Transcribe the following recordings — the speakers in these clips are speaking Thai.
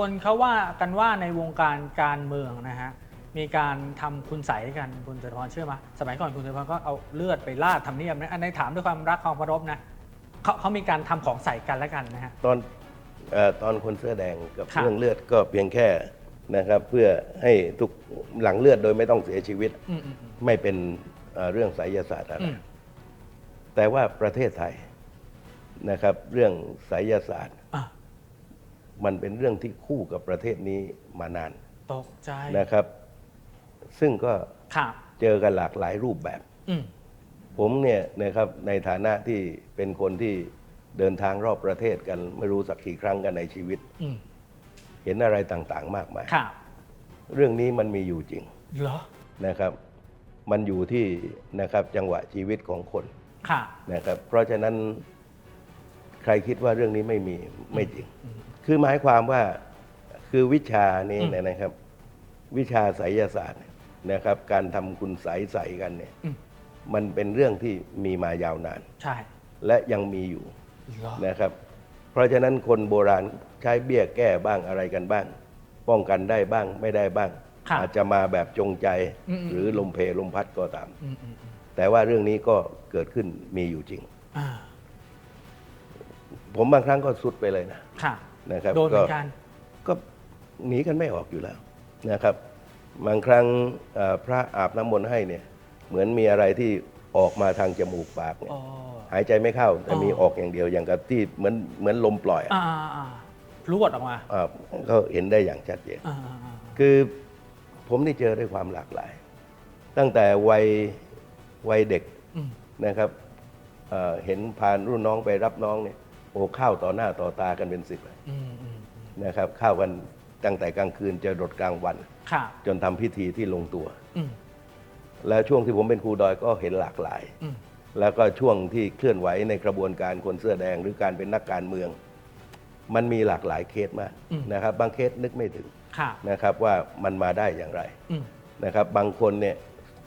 คนเขาว่ากันว่าในวงการการเมืองนะฮะมีการทำคุณใสยกันคุณจตุพรเชื่อไหมสมัยก่อนคุณจตุพรก็เอาเลือดไปลาดทำเนียบนะอันนี้ถามด้วยความรักความเคารพนะเขาเขามีการทำของใส่กันแล้วกันนะฮะตอนเออตอนคนเสื้อแดงกับค่ะ เรื่องเลือดก็เพียงแค่นะครับ เพื่อให้ทุกหลังเลือดโดยไม่ต้องเสียชีวิตอืมอืมอืมไม่เป็นเอ่อเรื่องไสยศาสตร์อะไรอืมแต่ว่าประเทศไทยนะครับ เรื่องไสยศาสตร์ อะ มันเป็นเรื่องที่คู่กับประเทศนี้มานานตกใจนะครับ ซึ่งก็ค่ะเจอกันหลากหลายรูปแบบ อืมผมเนี่ยนะครับในฐานะที่เป็นคนที่เดินทางรอบประเทศกัน ไม่รู้สักกี่ครั้งกันในชีวิต อืมเห็นอะไรต่างๆ มากมาย ค่ะเรื่องนี้มันมีอยู่จริงเหรอนะครับ มันอยู่ที่นะครับจังหวะชีวิตของคนค่ะนะครับ เพราะฉะนั้นใครคิดว่าเรื่องนี้ไม่มีไม่จริง อืม คือหมายความว่าคือวิชานี้อืมเนยนะครับ วิชาไสยศาสตร์นะครับ การทำคุณไสยใสกันเนี่ยอืมมันเป็นเรื่องที่มีมายาวนาน ใช่ และยังมีอยู่เหรอนะครับ เพราะฉะนั้นคนโบราณใช้เบี้ยแก้บ้างอะไรกันบ้าง ป้องกันได้บ้างไม่ได้บ้างค่ะอาจจะมาแบบจงใจอืมๆหรือลมเพลลมพัดก็ตามอืมอืมอืมแต่ว่าเรื่องนี้ก็เกิดขึ้นมีอยู่จริงอ่าผมบางครั้งก็สุดไปเลยนะค่ะ นะครับโดนเหมือนกันก็หนีกันไม่ออกอยู่แล้วนะครับบางครั้งเอ่อพระอาบน้ำมนต์ให้เนี่ยเหมือนมีอะไรที่ออกมาทางจมูกปากเนี่ยอ๋อหายใจไม่เข้าแต่อ๋อมีออกอย่างเดียวอย่างกับที่เหมือนเหมือนลมปล่อยอะอ่าอ่าอ่าพรวดออกมาอ่าก็เห็นได้อย่างชัดเจนอ่าอ่าอ่าคือผมนี่เจอด้วยความหลากหลาย ตั้งแต่วัยวัยเด็กอืมนะครับเอ่อเห็นพานรุ่นน้องไปรับน้องเนี่ย โอ้ข้าวต่อหน้าต่อตากันเป็นสิบเลยอืมอืมนะครับข้าวกันตั้งแต่กลางคืนจะรดกลางวัน ค่ะจนทำพิธีที่ลงตัว อืมแล้วช่วงที่ผมเป็นครูดอยก็เห็นหลากหลาย อืมแล้วก็ช่วงที่เคลื่อนไหวในกระบวนการคนเสื้อแดงหรือการเป็นนักการเมือง มันมีหลากหลายเคสมากนะครับ บางเคสนึกไม่ถึงค่ะนะครับว่ามันมาได้อย่างไรอืมนะครับ บางคนเนี่ย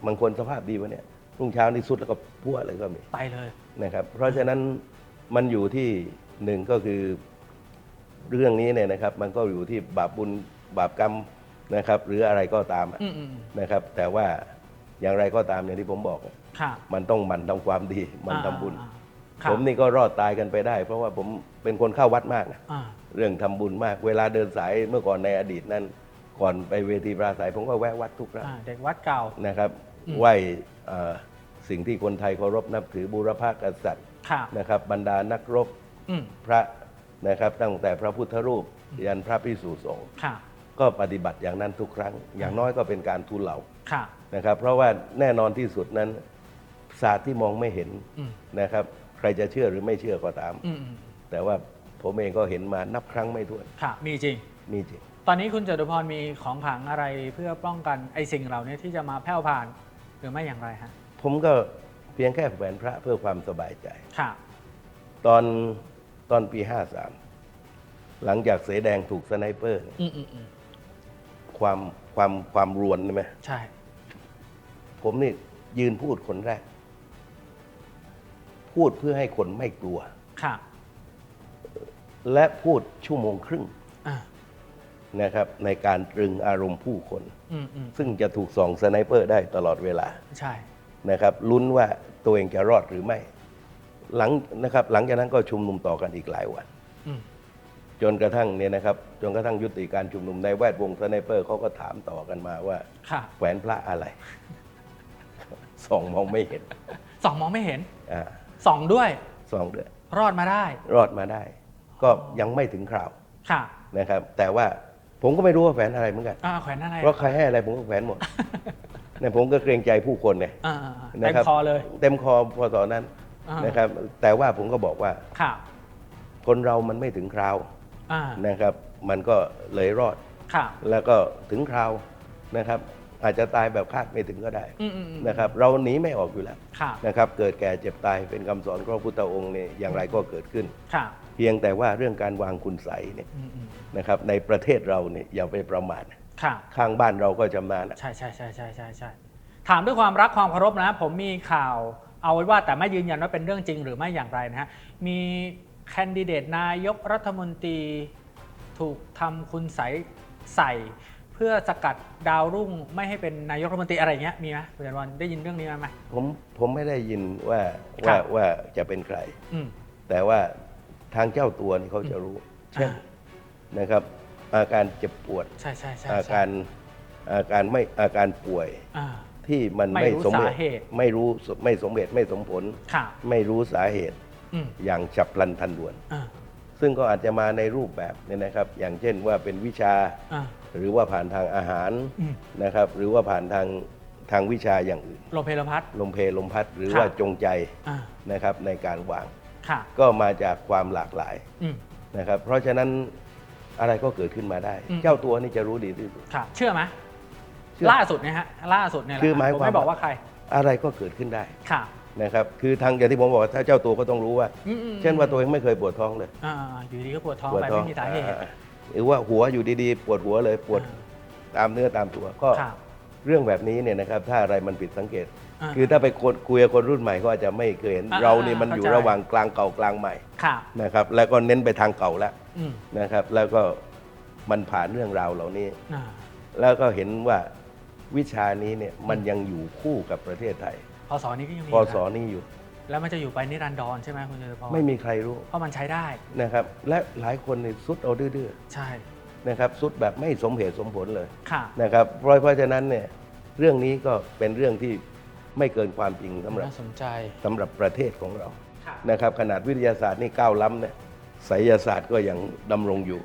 บางคนสภาพดีวะเนี่ยรุ่งเช้านี่สุดแล้วก็พัวเลยก็มีไปเลยนะครับ เพราะฉะนั้น มันอยู่ที่หนึ่งก็คือเรื่องนี้เนี่ยนะครับ มันก็อยู่ที่บาปบุญบาปกรรมนะครับ หรืออะไรก็ตามอะอืมอืมอืมนะครับ แต่ว่าอย่างไรก็ตามอย่างที่ผมบอกอะค่ะมันต้องหมันทำความดีมันทำบุญ อ่าอ่าผมนี่ก็รอดตายกันไปได้ เพราะว่าผมเป็นคนเข้าวัดมากนะอ่าเรื่องทำบุญมาก เวลาเดินสายเมื่อก่อนในอดีตนั้น ก่อนไปเวทีปราศัยผมก็แวะวัดทุกครั้ง อ่าเด็กวัดเก่า นะครับอืมไหว้เอ่อสิ่งที่คนไทยเคารพนับถือบูรพากษัตริย์ ค่ะนะครับบรรดานักรบอืมพระนะครับตั้งแต่พระพุทธรูป ยันพระพิสุสงฆ์ค่ะก็ปฏิบัติอย่างนั้นทุกครั้ง อย่างน้อยก็เป็นการทูลเหล่าค่ะนะครับ เพราะว่าแน่นอนที่สุดนั้นศาสตร์ที่มองไม่เห็นอืมนะครับ ใครจะเชื่อหรือไม่เชื่อก็ตาม อืมอืมแต่ว่าผมเองก็เห็นมานับครั้งไม่ถ้วนค่ะมีจริง มีจริง ตอนนี้คุณจตุพรมีของขลังอะไรเพื่อป้องกันไอ้สิ่งเหล่านี้ที่จะมาแผ่วผ่าน หรือไม่อย่างไรฮะ ผมก็เพียงแค่แหวนพระเพื่อความสบายใจ ค่ะ ตอนตอนปี 53 หลังจากเสแดงถูกสไนเปอร์เนี่ยอืมอืมอืมความความความรวนใช่ไหมใช่ ผมนี่ยืนพูดคนแรก พูดเพื่อให้คนไม่กลัว ค่ะ และพูดชั่วโมงครึ่งอ่านะครับ ในการตรึงอารมณ์ผู้คน อืมอืมซึ่งจะถูกส่องสไนเปอร์ได้ตลอดเวลา ใช่ นะครับลุ้นว่าตัวเองจะรอดหรือไม่ หลังนะครับหลังจากนั้นก็ชุมนุมต่อกันอีกหลายวันอืมจนกระทั่งเนี่ยนะครับจนกระทั่งยุติการชุมนุมในแวดวงสไนเปอร์เขาก็ถามต่อกันมาว่าค่ะแหวนพระอะไรส่องมองไม่เห็นส่องมองไม่เห็นอ่าส่องด้วยส่องด้วย รอดมาได้ รอดมาได้ ก็ยังไม่ถึงคราวค่ะนะครับ แต่ว่าผมก็ไม่รู้ว่าแหวนอะไรเหมือนกันอ่าแขวนอะไรเพราะใครให้อะไรผมก็แหวนหมด เนี่ยผมก็เกรงใจผู้คนเนี่ยอ่าอ่าอ่านะเต็มครับคอเลยเต็มคอพอตอนนั้นอ่านะครับ แต่ว่าผมก็บอกว่าค่ะคนเรามันไม่ถึงคราวอ่านะครับ มันก็เลยรอดค่ะแล้วก็ถึงคราวนะครับ อาจจะตายแบบคาดไม่ถึงก็ได้อืมอืมอืมนะครับ เราหนีไม่ออกอยู่แล้วค่ะนะครับ เกิดแก่เจ็บตายเป็นคำสอนของพระพุทธองค์เนี่ยอย่างไรก็เกิดขึ้นค่ะเพียงแต่ว่าเรื่องการวางคุณใสยเนี่ยอืมอืมนะครับ ในประเทศเราเนี่ยอย่าไปประมาท ค่ะข้างบ้านเราก็จำนานอะใช่ใช่ใช่ใช่ใช่ใช่ถามด้วยความรักความเคารพนะ ผมมีข่าวเอาไว้ว่าแต่ไม่ยืนยันว่าเป็นเรื่องจริงหรือไม่อย่างไรนะฮะมีแคนดิเดตนายกรัฐมนตรีถูกทำคุณใสยใส่ เพื่อสกัดดาวรุ่งไม่ให้เป็นนายกรัฐมนตรีอะไรอย่างเงี้ยมีไหมคุณจตุพรได้ยินเรื่องนี้มาไหม ผมผมไม่ได้ยินว่าครัว่าบ ว่าจะเป็นใคร อืม แต่ว่าทางเจ้าตัวนี่เขาจะรู้ เช่นอ่านะครับ อาการเจ็บปวด ใช่ใช่ใช่อาใช่การอาการไม่อาการป่วยอ่า ที่มันไม่ไม่รู้สมเหตุสาเหตุ ไม่รู้ไม่สมเหตุไม่สมผล ค่ะไม่รู้สาเหตุอืมอย่างฉับพลันทันด่วน อ่าซึ่งก็อาจจะมาในรูปแบบเนี่ยนะครับ อย่างเช่นว่าเป็นวิชาอ่าหรือว่าผ่านทางอาหารอืมนะครับ หรือว่าผ่านทางทางวิชาอย่างอื่นโลเพลพัท ลมเพลลมพัดหรือครับว่าจงใจอ่านะครับในการวาง ค่ะก็มาจากความหลากหลายอืมนะครับ เพราะฉะนั้น อะไรก็เกิดขึ้นมาได้ อืม เจ้าตัวนี่จะรู้ดีที่สุดค่ะเชื่อไหมเชื่อล่าสุดเนี่ยฮะล่าสุดเนี่ยแหละคือหมายผมความไม่บอกว่าว่าใครอะไรก็เกิดขึ้นได้ค่ะนะครับ คือทางอย่างที่ผมบอกว่าถ้าเจ้าตัวก็ต้องรู้ว่า อืมอืมเช่นว่าตัวเองไม่เคยปวดท้องเลยอ่าอยู่ดีก็ปวดท้องปวดไปท้องไม่มีสาเหตุ อ่าหรือว่าหัวอยู่ดีๆ ปวดหัวเลยปวดอ่าตามเนื้อตามตัวก็ครับ เรื่องแบบนี้เนี่ยนะครับถ้าอะไรมันผิดสังเกต อ่าคือถ้าไปคนคุยกับคนรุ่นใหม่ก็อาจจะไม่เคยเห็น อ่าเรานี่มันเข้าอยู่ใจ ระหว่างกลางเก่ากลางใหม่ค่ะนะครับแล้วก็เน้นไปทางเก่าแล้วอืมนะครับ แล้วก็มันผ่านเรื่องราวเหล่านี้ อ่าแล้วก็เห็นว่าวิชานี้เนี่ยมันยังอยู่คู่กับประเทศไทยพศนี้ก็ยังมีพอยู่ศนะนี้อยู่แล้วมันจะอยู่ไปนิรันดรใช่ไหมคุณเจริญพรไม่มีใครรู้เพราะมันใช้ได้นะครับ และหลายคนนี่สุดเอาดื้อใช่ๆ นะครับสุดแบบไม่สมเหตุสมผลเลยค่ะ นะครับเพราะเพราะฉะนั้นเนี่ยเรื่องนี้ก็เป็นเรื่องที่ไม่เกินความจริงสำหรับน่าสนใจ สำหรับประเทศของเราค่ะ นะครับขนาดวิทยาศาสตร์นี่ก้าวล้ำเนี่ยไสยศาสตร์ก็ยังดำรงอยู่